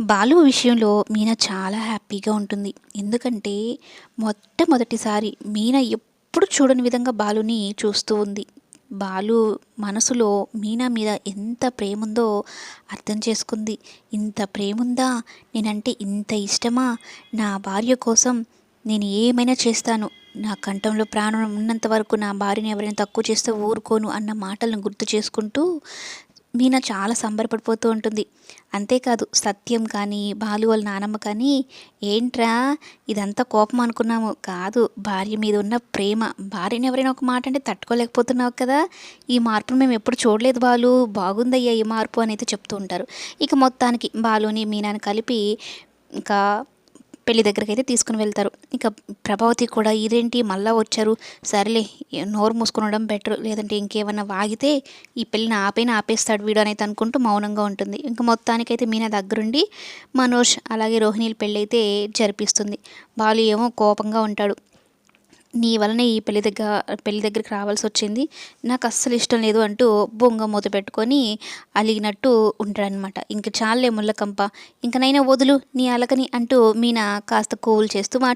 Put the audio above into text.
బాలు విషయంలో మీనా చాలా హ్యాపీగా ఉంటుంది. ఎందుకంటే మొట్టమొదటిసారి మీనా ఎప్పుడు చూడని విధంగా బాలుని చూస్తూ ఉంది. బాలు మనసులో మీనా మీద ఎంత ప్రేమ ఉందో అర్థం చేసుకుంది. ఇంత ప్రేమ ఉందా నేనంటే ఇంత ఇష్టమా? నా భార్య కోసం నేను ఏమైనా చేస్తాను? నా కంఠంలో ప్రాణం ఉన్నంత వరకు నా భార్యని ఎవరైనా తక్కువ చేస్తే ఊరుకోను అన్న మాటలను గుర్తు చేసుకుంటూ మీనా చాలా సంబరపడిపోతూ ఉంటుంది. అంతేకాదు సత్యం కానీ బాలు వాళ్ళ నానమ్మ కానీ ఏంట్రా ఇదంతా కోపం అనుకున్నాము. కాదు భార్య మీద ఉన్న ప్రేమ. భార్యని ఎవరైనా ఒక మాట అంటే తట్టుకోలేకపోతున్నావు కదా. ఈ మార్పును మేము ఎప్పుడు చూడలేదు బాలు. బాగుందయ్యా ఈ మార్పు అని అయితే చెప్తూ ఉంటారు. ఇక మొత్తానికి బాలుని మీనాని కలిపి ఇంకా పెళ్ళి దగ్గరికి అయితే తీసుకుని వెళ్తారు. ఇక ప్రభావతి కూడా ఇదేంటి? మళ్ళా వచ్చారు. సరేలే నోరు మూసుకుని ఉండడం బెటర్. లేదంటే ఇంకేమన్నా వాగితే ఈ పెళ్ళిని ఆపైన ఆపేస్తాడు వీడు అనేది అనుకుంటూ మౌనంగా ఉంటుంది. ఇంకా మొత్తానికైతే మీనా దగ్గరుండి మనోజ్ అలాగే రోహిణీల పెళ్ళి అయితే జరిపిస్తుంది. బాలు ఏమో కోపంగా ఉంటాడు. నీ వలన ఈ పెళ్ళి దగ్గర పెళ్ళి దగ్గరికి రావాల్సి వచ్చింది. నాకు అస్సలు ఇష్టం లేదు అంటూ బొంగ మూత పెట్టుకొని అలిగినట్టు ఉంటాడనమాట ఇంక చాలే ముళ్ళకంప ఇంకనైనా వదులు నీ అలకని అంటూ మీనా కాస్త కూల్ చేస్తూ మాట్లా